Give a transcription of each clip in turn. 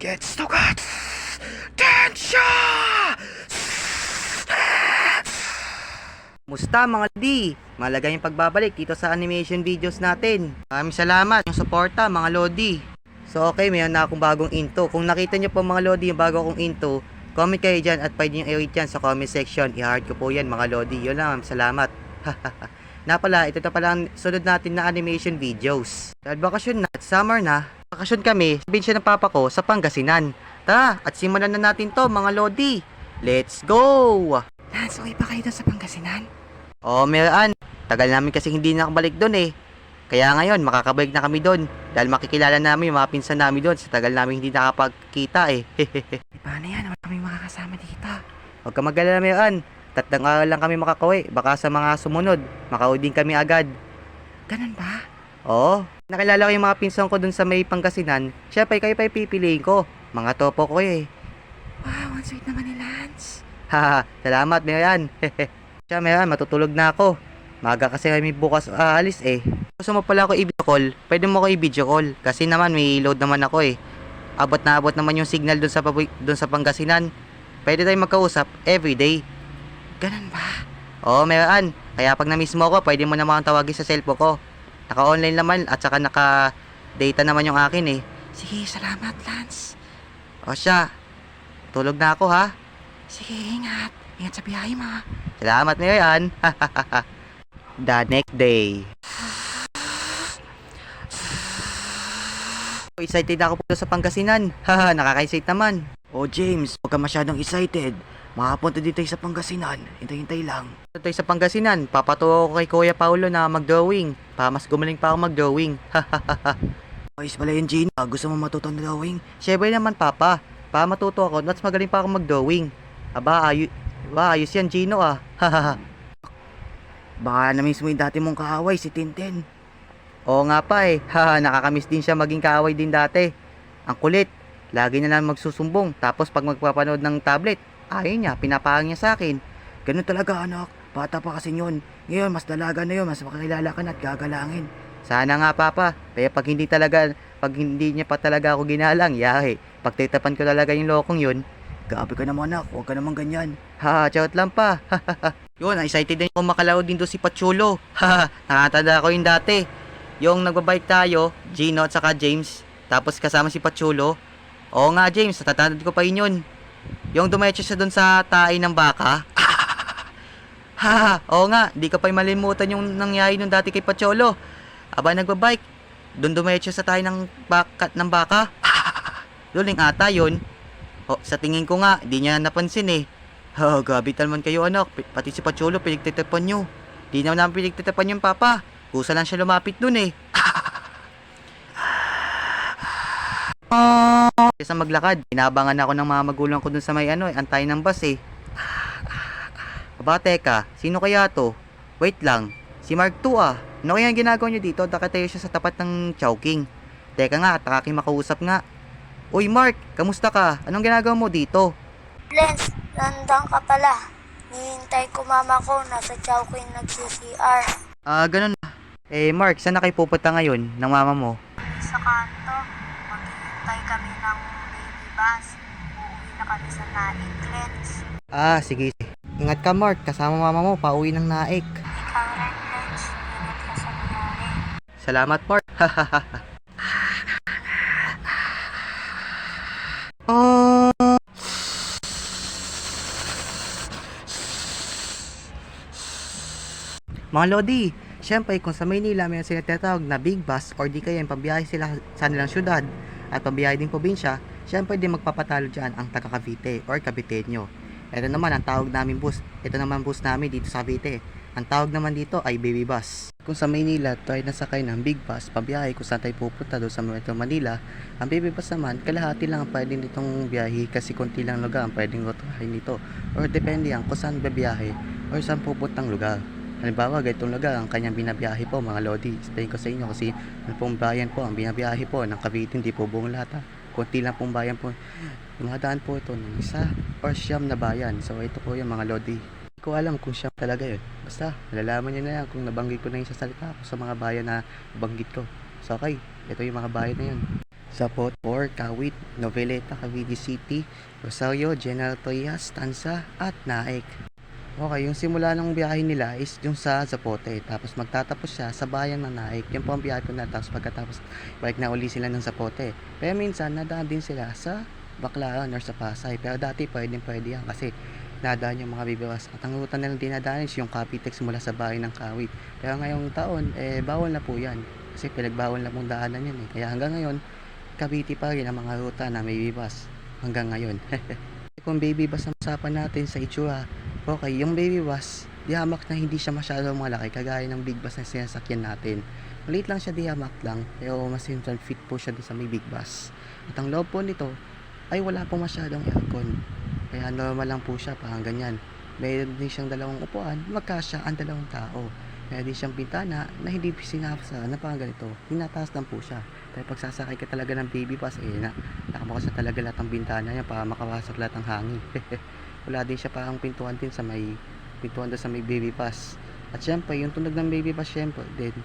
Gets to God! Tensya! Musta mga Lodi? Malaga yung pagbabalik dito sa animation videos natin. Maraming salamat yung suporta mga Lodi. So okay, mayroon na akong bagong into. Kung nakita nyo po mga Lodi yung bago akong into, comment kayo dyan at pwede nyo i-rate sa comment section. I-heart ko po yan mga Lodi. Yun lang, salamat. na pala, ito na pala ang sunod natin na animation videos. Dahil bakasyon na at summer na, bakasyon kami, sabihin siya ng papa ko sa Pangasinan. Tara, at simulan na natin to mga Lodi. Let's go! Lance, okay pa kayo doon sa Pangasinan? Oo, meron. Tagal namin kasi hindi nakabalik doon eh. Kaya ngayon, makakabalik na kami doon. Dahil makikilala namin yung mga pinsan namin doon sa tagal namin hindi nakapagkita eh. Paano yan? Wala kami makakasama dito. Huwag ka mag-alala, meron. Tatlong araw lang kami makakawi. Baka sa mga sumunod, makauwi din kami agad. Ganun ba? Oo. Nakilala ko yung mga pinsan ko doon sa may Pangasinan. Siyempre, kayo pa pipiliin ko. Mga topo ko eh. Wow, ang sweet naman ni Lance. Haha, salamat, Meran. Siya, Meran, matutulog na ako. Maga kasi kami bukas aalis eh. Gusto mo pala ako i-video call, pwede mo ako i-video call. Kasi naman, may load naman ako eh. Abot na abot naman yung signal doon sa, dun sa Pangasinan. Pwede tayong magkausap everyday. Ganun ba? Oo, Meran. Kaya pag na-miss mo ako, pwede mo naman akong tawagin sa cellphone ko. Naka-online naman at saka naka-data naman yung akin eh. Sige, salamat, Lance. O siya, tulog na ako ha. Sige, ingat. Ingat sa biyahe mo. Salamat, Marian. The next day. Excited ako po sa Pangasinan. Haha, nakaka-excite naman. Oh James, huwag ka masyadong excited. Makapunta dito sa Pangasinan. Hintay-hintay lang. Dito tayo sa Pangasinan. Papatuwa ko kay Kuya Paulo na mag-drawing. Pa, mas gumaling pa ako mag-drawing. Ayos pala yun, Gino. Gusto mo matuto na drawing? Siyempre naman, Papa. Pa matuto ako, mas magaling pa ako mag-drawing. Aba, ayo ba, ayos yan, Gino ah. Baka na-miss mo yung dati mong kaaway, si Tintin. Oo nga pa eh. Haha, nakakamiss din siya maging kaaway din dati. Ang kulit. Lagi na lang magsusumbong. Tapos pag magpapanood ng tablet, ayaw niya, pinapahang niya sa akin. Ganun talaga anak. Bata pa kasi yun. Ngayon, mas dalaga na yun. Mas makakilala ka na at gagalangin. Sana nga papa. Kaya pag hindi talaga, pag hindi niya pa talaga ako ginalang, yahe. Pag titapan ko talaga yung lokong yun, Grabe ka naman anak, huwag ka naman ganyan. Ha, charot lang pa. yun, excited din ako makalaro din doon si Pachulo. Ha, nakatanda ko yung dati. Yung nagbabike tayo, Gino at saka James. Tapos kasama si Pachulo. Oo nga James, natatandaan ko pa yun yun. Yung dumetso siya doon sa tae ng baka. ha, oo nga, di ka pa malimutan yung nangyari nung dati kay Pachulo. Aba nagbabike, doon dumetso sa tae ng bakat ng baka. Yung ata yun. Oh, sa tingin ko nga, di niya napansin eh. Ha, gabi naman kayo anak. Pati si Pachulo, pinagtitapan nyo. Di naman namin pinagtitapan yung papa. Kusa lang siya lumapit dun eh. Sa maglakad, inabangan ako ng mga magulang ko dun sa may ano eh, antay ng bus eh. Aba, teka, sino kaya to? Wait lang, si Mark 2 ah. Ano kaya ginagawa niyo dito? Nakatayo siya sa tapat ng Chowking. Teka nga, takaking makausap nga. Uy Mark, kamusta ka? Anong ginagawa mo dito? Lens, nandang ka pala. Nihintay ko mama ko, nasa Chowking nag-CCR. Ah, ganun. Eh Mark, saan na kayo pupunta ngayon ng mama mo? Sa kanto, maghihintay kami ng baby bus. Uuwi na kami sa Naik, Lens. Ah, sige. Ingat ka Mark, kasama mama mo, pauwi ng naik. Ikaw rin, Lens. Ingat ka sa biyahe. Salamat Mark. oh. Mga Lodi, syempre kung sa Maynila may sila tinatawag na big bus or di kaya yung pabiyahe sila sa nilang syudad at pabiyahe din probinsya, syempre din magpapatalo dyan ang taga Cavite or Caviteño. Ito naman ang tawag namin bus. Ito naman bus namin dito sa Cavite. Ang tawag naman dito ay baby bus. Kung sa Maynila tayo nasakay ng big bus, pabiyahe kung saan tayo pupunta doon sa Metro Manila, ang baby bus naman, kalahati lang ang pwedeng ditong biyahe kasi konti lang lugar ang pwedeng rotahin dito. Or depende yan kung saan babiyahe or saan pupuntang lugar. Halimbawa, ganitong lugar ang kanyang binabiyahe po mga Lodi. Explain ko sa inyo kasi ano pong bayan po ang binabiyahe po ng Cavite, hindi po buong lahat ha. Kunti lang pong bayan po. Dumadaan po ito ng isa or siyam na bayan. So ito po yung mga Lodi. Hindi ko alam kung siyam talaga yun. Basta, malalaman nyo na yan kung nabanggit ko na yung sa salita ko sa mga bayan na banggit ko. So okay, ito yung mga bayan na yun. Sapot or Kawit, Noveleta, Cavite City, Rosario, General Trias, Tansa, at Naik. Okay, yung simula ng biyahe nila is yung sa Zapote. Tapos magtatapos siya sa bayan ng Naik. Yung po ang biyahe ko na. Tapos pagkatapos, balik na uli sila ng Zapote. Pero minsan, nadaan din sila sa Baclaran or sa Pasay. Pero dati, pwedeng pwede yan. Kasi nadaan yung mga bibiwas. At ang ruta nilang dinadaan is yung Capitex mula sa bahay ng Kawit. Pero ngayong taon, eh, bawal na po yan. Kasi pinagbawal na pong daanan yan eh. Kaya hanggang ngayon, Cavite pa rin ang mga ruta na may bibas hanggang ngayon. Kung baby bus ang usapan natin sa itsura, okay, yung baby bus, dihamak na hindi siya masyadong malaki kagaya ng big bus na sinasakyan natin. Maliit lang siya dihamak lang, pero mas central fit po siya sa may big bus. At ang loob po nito, ay wala po masyadong aircon. Kaya normal lang po siya, parang ganyan. Mayroon din siyang dalawang upuan, magkasya ang dalawang tao. Meron din siyang pintana na hindi sinasa na parang ganito. Hinataas lang po siya. Pero pag sasakay ka talaga ng baby bus, eh, na, nakabukas na talaga lahat ng bintana niya para makawasok lahat ng hangin. Wala din siya parang pintuan din sa may pintuan doon sa may baby bus. At syempre, yung tunog ng baby bus syempre din,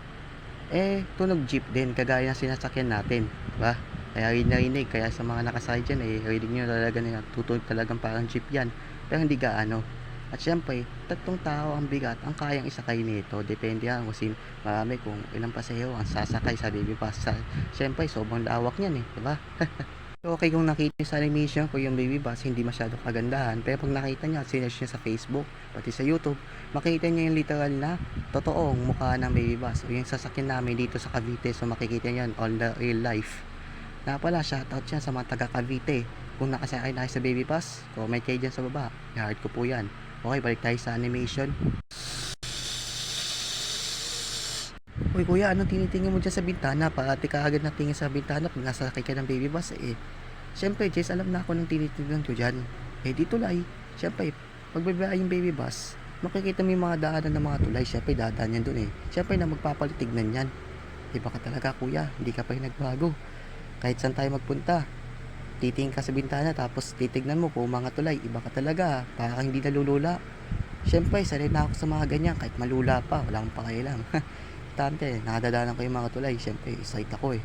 eh, tunog jeep din, kagaya ng sinasakyan natin. Diba? Kaya rinig, kaya sa mga nakasakay dyan, eh, rinig nyo talaga na tutunog talagang parang jeep yan. Pero hindi gaano. At syempre, tatlong tao ang bigat ang kayang isakay nito. Depende yan kung sin marami kung ilang pasahero ang sasakay sa baby bus. Syempre, sobrang lawak niyan eh. Diba? So, okay kung nakita nyo sa animation ko yung baby bus, hindi masyado kagandahan. Pero pag nakita nyo at sinearch nyo sa Facebook, pati sa YouTube, makikita nyo yung literal na totoong mukha ng baby bus. O yung sasakyan namin dito sa Cavite. So, makikita nyo yan on the real life. Na pala, shoutout yan sa mga taga Cavite. Kung nakasakay na sa baby bus, comment kayo dyan sa baba. I-heart ko po yan. Okay, balik tayo sa animation. Uy kuya, anong tinitingin mo dyan sa bintana? Parati ka agad natingin sa bintana pag nasa ka ng baby bus eh. Siyempre, Jess, alam na ako nung tinitingnan ko dyan. Eh, di tulay. Siyempre, pag bibiyahe yung baby bus, makikita mo yung mga daanan ng mga tulay. Siyempre, dadaan yan dun eh. Siyempre, na magpapalitignan yan. Iba ka talaga kuya, hindi ka pa yung nagbago. Kahit saan tayo magpunta, titingin ka sa bintana tapos titignan mo po mga tulay. Iba ka talaga, para kang hindi nalulula. Siyempre, sanay na ako sa mga ganyan kahit malula pa, wala akong pakialam. Tante, nakadadaanan ko yung mga tulay. Siyempre, excited ako eh.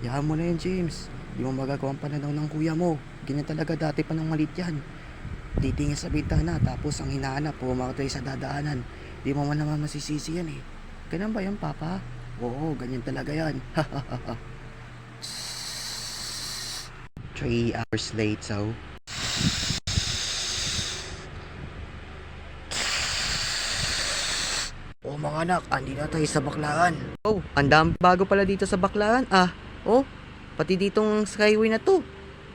Yahan mo na yan, James. Di mo magagawa ang pananaw ng kuya mo. Ganyan talaga dati pa ng malit yan. Titingin sa bintana, tapos ang hinahanap, tulay sa dadaanan. Di mo man naman masisisi yan eh. Ganun ba yan, Papa? Oo, ganyan talaga yan. Three hours late, so... Oh mga anak, andi na tayo sa Baclaran. Oh, ang dami bago pala dito sa Baclaran. Ah, oh, pati ditong skyway na to.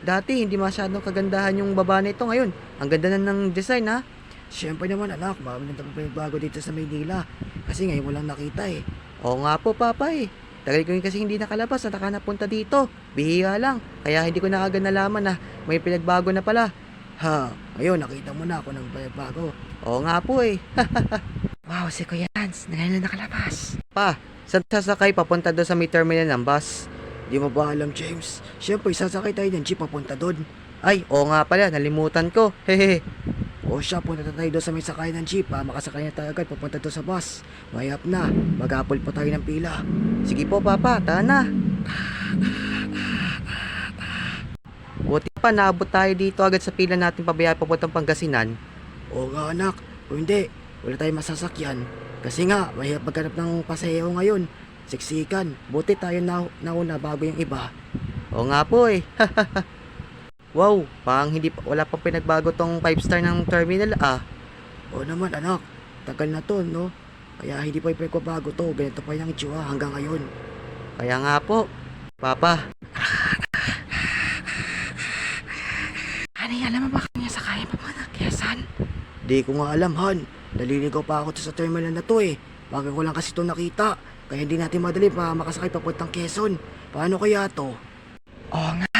Dati hindi masyadong kagandahan yung baba nito ngayon. Ang ganda na ng design ha. Siyempre naman anak, marami na bago dito sa Maynila. Kasi ngayon walang nakita eh. Oo nga po papa eh. Tagal ko kasi hindi nakalabas at naka napunta dito. Bihira lang. Kaya hindi ko na agad nalaman na may pinagbago na pala. Ha, ngayon nakita mo na ako ng pinagbago. Oo nga po eh. Wow, si Kuya Lance, ngayon na nakalabas. Pa, saan sasakay papunta doon sa may terminal ng bus? Di mo ba alam, James? Siyempre, sasakay tayo ng jeep papunta doon. Ay, oo nga pala, nalimutan ko. Hehehe. O siya, punta tayo doon sa may sakay ng jeep ha. Makasakay na tayo agad papunta doon sa bus. Mayap na, mag-apple pa tayo ng pila. Sige po, Papa, tara na. Buti pa, naabot tayo dito agad sa pila natin pabayaan papuntang Pangasinan. Oo nga, anak. O hindi, wala tayong masasakyan. Kasi nga, mahirap maghanap ng pasahero ngayon. Siksikan. Buti tayo na nauna bago yung iba. Oo nga po eh. wow, parang hindi pa, wala pang pinagbago tong 5 star ng terminal ah. Oo naman anak, tagal na to no. Kaya hindi pa ipagbabago to, ganito pa yung itsura hanggang ngayon. Kaya nga po, Papa. Ano alam mo ba kanya sa kaya pa mga? Di ko nga alam, Han. Naliligaw pa ako sa terminal na to eh. Bago ko lang kasi to nakita. Kaya hindi natin madali pa makasakay papuntang Quezon. Paano kaya to? Oo nga.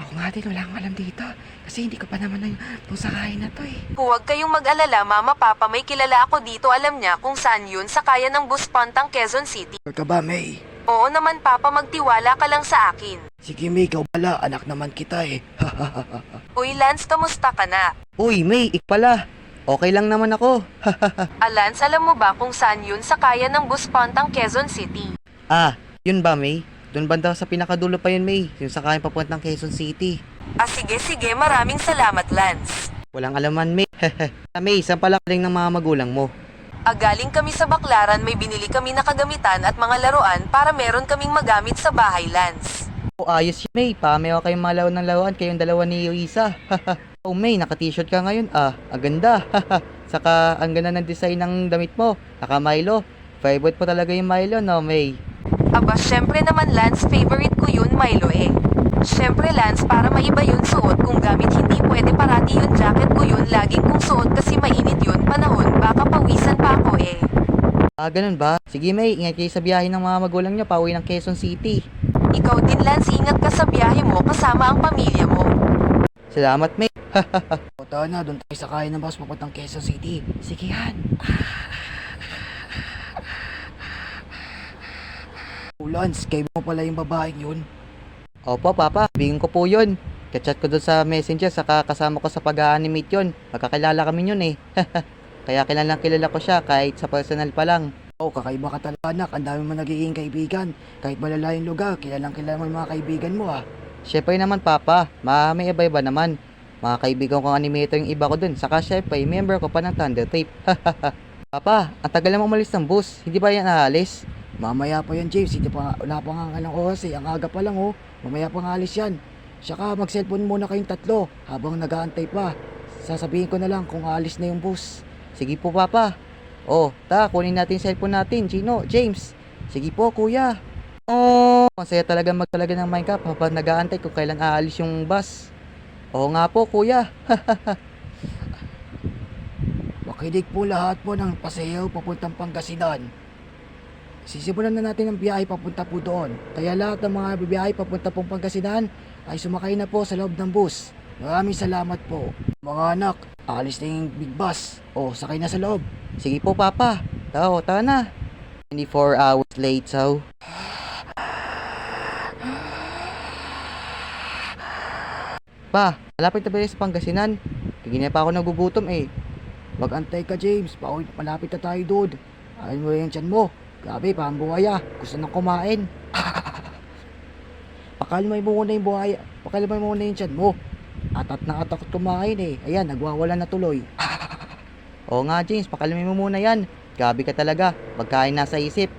Ako nga din wala akong alam dito. Kasi hindi ko pa naman na sakay na to eh. Huwag kayong mag-alala, Mama Papa, may kilala ako dito. Alam niya kung saan yun sa kaya ng bus pantang Quezon City. Sure ka ba, May? Oo naman, Papa, magtiwala ka lang sa akin. Sige, May, ikaw pala. Anak naman kita eh. Uy, Lance, kamusta ka na? Uy, May, ik pala. Okay lang naman ako. Alance, alam mo ba kung saan yun sa kaya ng bus pantang Quezon City? ah, yun ba, May? Doon banda sa pinakadulo pa yun, May. Yung sakayan papuntang Quezon City. Ah sige sige, maraming salamat Lance. Walang alaman, May. May, saan pala galing ng mga magulang mo? Ah, galing kami sa Baklaran, may binili kami na kagamitan at mga laruan para meron kaming magamit sa bahay, Lance. Oh, ayos yun, May. Pameho kayong malaw ng laruan kayong dalawa ni Yuisa. oh, May, naka-t-shirt ka ngayon. Ah, ang ganda. Saka, ang ganda ng design ng damit mo. Naka-Milo. Favorite po talaga yung Milo, no, May? Aba, syempre naman Lance, favorite ko yun, Milo eh. Syempre Lance, para maiba yun suot kung gamit hindi pwede parati yun jacket ko yun, laging kong suot kasi mainit yun panahon, baka pawisan pa ako eh. Ah, ganun ba? Sige, May. Ingat kayo sa biyahe ng mga magulang nyo. Pauwi ng Quezon City. Ikaw din Lance, ingat ka sa biyahe mo kasama ang pamilya mo. Salamat, May. O tara na, doon tayo sa kaya ng bus papuntang Quezon City. Sige yan. Oh, Lance, kayo mo pala yung babaeng yun. Opo, Papa. Bigyan ko po yun. Kachat ko doon sa messenger, saka kasama ko sa pag-animate yun. Magkakilala kami yun eh. Kaya kilalang kilala ko siya kahit sa personal pa lang. Oh, kakaiba ka talaga anak. Ang dami mo nagiging kaibigan. Kahit malala yung lugar, kilalang kilala mo yung mga kaibigan mo ah. Siyempre naman, Papa. Ma, may iba-iba naman. Mga kaibigan kong animator yung iba ko dun. Saka syempre, member ko pa ng Thunder Tape. Papa, ang tagal naman umalis ng bus. Hindi ba yan aalis? Mamaya pa yan, James. Hindi pa, wala pa nga ng oras eh. Ang aga pa lang oh. Mamaya pa nga alis yan. Saka mag-cellphone muna kayong tatlo habang nag-aantay pa. Sasabihin ko na lang kung alis na yung bus. Sige po, Papa. Oh, ta, kunin natin yung cellphone natin. Gino, James. Sige po, Kuya. Oh, ang saya talaga magtalaga ng Minecraft habang nag-aantay kung kailan aalis yung bus. Oo nga po, Kuya. Makinig po lahat po ng pasayaw papuntang Pangasinan. Sisimulan na natin ang biyahe papunta po doon. Kaya lahat ng mga biyahe papunta pong Pangasinan ay sumakay na po sa loob ng bus. Maraming salamat po. Mga anak, alis na yung big bus. O, sakay na sa loob. Sige po, Papa. Tao, tara na. 24 hours late, so. Pa, malapit na ba sa Pangasinan? Kagina pa ako nagugutom eh. Mag-antay ka, James. Pauwi, malapit na tayo doon. Ayun mo yung tiyan mo. Grabe, parang buhaya. Gusto nang kumain. Pakalmay mo muna yung buhaya. Pakalmay mo muna yung tiyan mo. Atat na atak kumain eh. Ayan, nagwawala na tuloy. Oo nga, James, pakalmi mo muna yan. Grabe ka talaga. Pagkain nasa isip.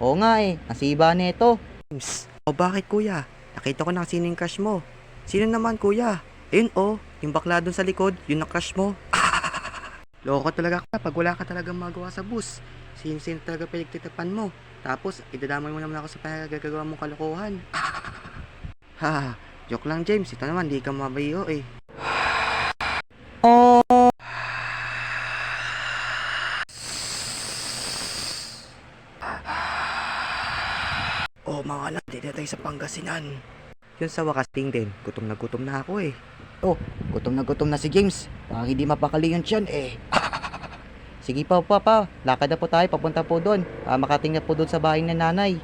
Oo nga eh, ang siba nito. James, o bakit kuya? Nakita ko na sino yung crush mo. Sino naman kuya? Ayun oh, yung bakla doon sa likod, yun ang crush mo. Loko talaga ka pag wala ka talagang magawa sa bus. Sino-sino talaga pinagtitipan mo. Tapos, idadamay mo naman ako sa pinagagawa mong kalokohan. ha, joke lang James. Ito naman, di ka mabayo eh. Oh, Oh, mga anak, dito sa Pangasinan. Yun sa wakas ting din, gutom na gutom na ako eh. Oh, gutom na gutom na si James. Parang hindi mapakali yung tiyan eh. Sige pa pa pa, lakad na po tayo papunta po doon. Ah, makating na po doon sa bahay ng nanay.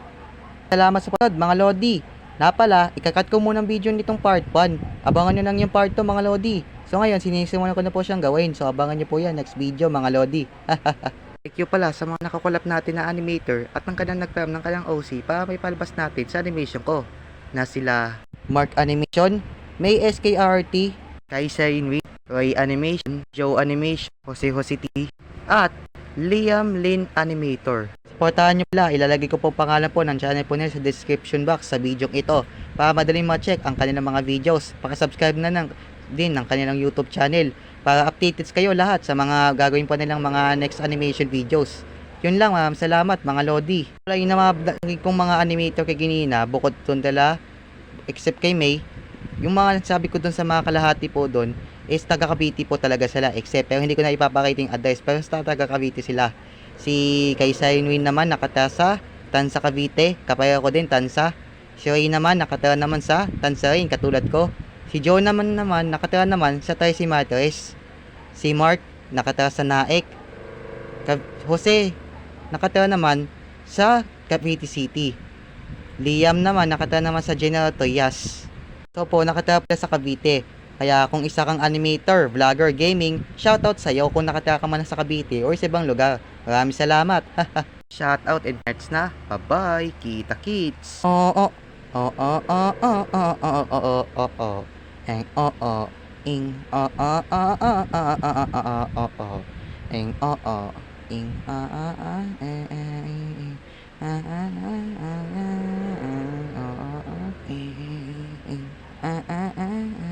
Salamat sa panood mga Lodi. Na pala, ikakat ko muna ang video nitong part 1. Abangan nyo lang yung part 2 mga Lodi. So ngayon, sinisimulan ko na po siyang gawin. So abangan nyo po yan next video mga Lodi. Thank you pala sa mga nakakulap natin na animator at ang kanang nag-farm ng kanyang OC para may palabas natin sa animation ko. Na sila Mark Animation, May SKRT, Kai Shine Roy Animation, Joe Animation, Jose Jose T, at Liam Lin Animator. Supportahan nyo pala, ilalagay ko po pangalan po ng channel po nila sa description box sa video ito para madaling ma-check ang kanilang mga videos. Pakasubscribe na ng, din ng kanilang YouTube channel para updated kayo lahat sa mga gagawin po nilang mga next animation videos. Yun lang, ma'am. Salamat, mga Lodi. Wala yung mga lagi kong mga animator kay Ginina, bukod doon except kay May, yung mga sabi ko doon sa mga kalahati po doon, is taga Cavite po talaga sila except pero hindi ko na ipapakita yung address pero sa taga Cavite sila. Si Kaysay Win naman nakatira sa Tansa Cavite. Kapaya ko din Tansa. Si Ray naman nakatira naman sa Tansa rin katulad ko. Si Joe naman naman nakatira naman sa Tracy Matres si Mark nakatira sa Naik Ka- Jose nakatira naman sa Cavite City. Liam naman nakatira naman sa General Toyas So po, nakatira pala sa Cavite. Kaya kung isa kang animator, vlogger, gaming, shoutout sa'yo kung nakatira ka man sa Cavite or sa ibang lugar. Maraming salamat. Shoutout and hearts na. Bye-bye. Kita kits. Oo. O o o o o o o o o o. Eng o o. Ing o o o o o o o o o o. Eng o o. Ing a a a e e i i. A a a a uh, uh, uh, uh.